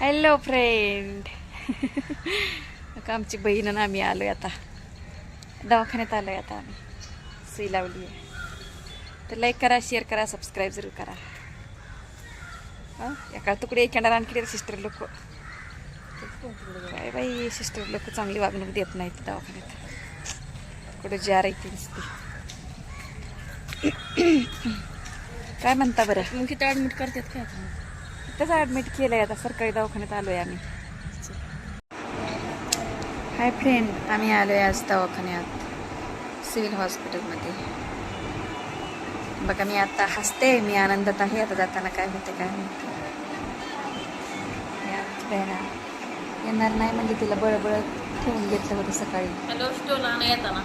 Hello friend का आमची बहीण आणि आम्ही आलोय आता. दवाखान्यात आलोय आता आम्ही. सुई लावली आहे तर लाईक करा शेअर करा सबस्क्राईब जरूर करा. हां? एका तुकडे एखादा आणखी सिस्टर लोक. काय बाई सिस्टर लोक चांगली वागणूक देत नाहीत दवाखान्यात. कुठे जार आहे ती नुसती काय म्हणता बरं? मग किती ॲडमिट करतात काय तसं ॲडमिट केलं आहे आता सरकारी दवाखान्यात आलो आहे आम्ही. हाय फ्रेंड आम्ही आलो आहे आज दवाखान्यात सिव्हिल हॉस्पिटलमध्ये. बघा मी आता हसते मी आनंदात आहे आता जाताना काय होते काय आहे. येणार नाही म्हणजे तिला बळबळ ठेवून घेतलं होतं सकाळी. हॅलो स्टोल येताना.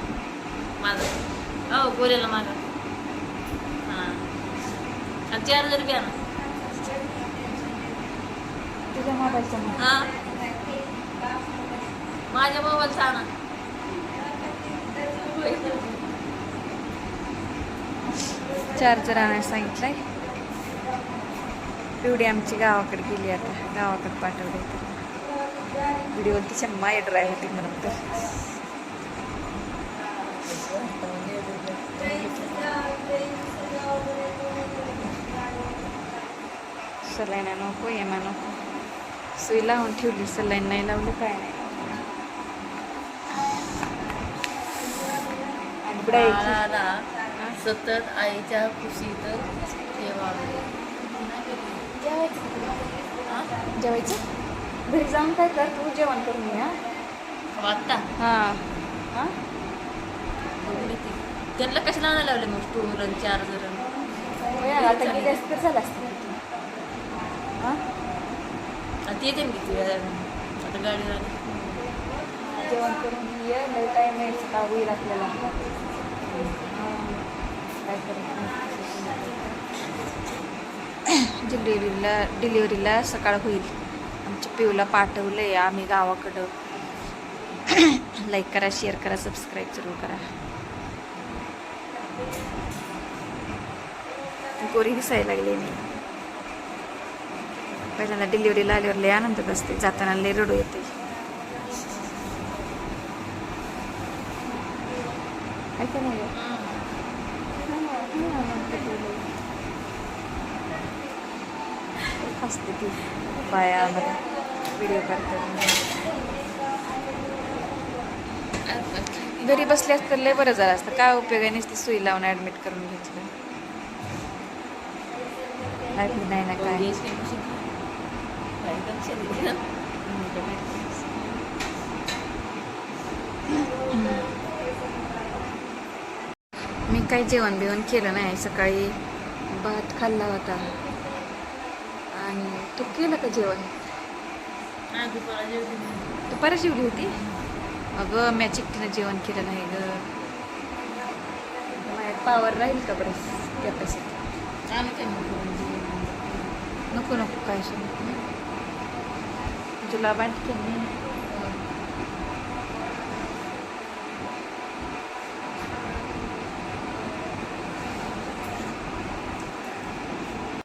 माझं. हो बोलेला माझा हां. चार्जर बी आणा. तुझ्या मोबाईलचा हां? माझ्या मोबाईलचा आणा. चार्जर आणायला सांगितलंय. पिवडी आमची गावाकडे गेली आता. गावाकडे पाठवले व्हिडिओ तिच्या माय ड्राय होती म्हणून तर. सलाईन नको येमा नको. सुई लावून ठेवली सलाईन नाही लावलं काय नाही. बाळाला सतत आईच्या खुशीत ठेवावे. जेवायचं? घरी जाऊन काय कर तू जेवण करून ये हा. आत्ता? हां. हां. त्यांना कशाला आणायला लावले मग? स्टोर आणि चार्जर होय, आता गेली असती झालं असतं. येते मी वेळा आता गाडी आली जेवण करून ये लय टाईम यायचं का होईल आपल्याला. हां. काय करायचं डिलिव्हरीला डिलिव्हरीला सकाळ होईल. आमच्या पिऊला पाठवलं आहे आम्ही गावाकडं. लाईक करा शेअर करा सबस्क्राईब जरूर करा. गोरी दिसायला लागली मी. पहिल्यांदा डिलिव्हरीला आल्यावर लय आनंदात असते. जाताना लय रडू येते. काय का ती. बाया व्हिडिओ करतात घरी बसल्यास तर लय बरं झालं असतं. काय उपयोग आहे नुसती सुई लावून ॲडमिट करून घेतलं? नाही ना काय? मी काही जेवण बिवण केलं नाही. सकाळी भात खाल्ला होता. आणि तू केलं का जेवण? दुपारा जेवली होती? अगं मॅ चिकटीनं जेवण केलं नाही ग. पावर राहील का बरं? कॅपॅसिटी नको नको काय तुला वाटते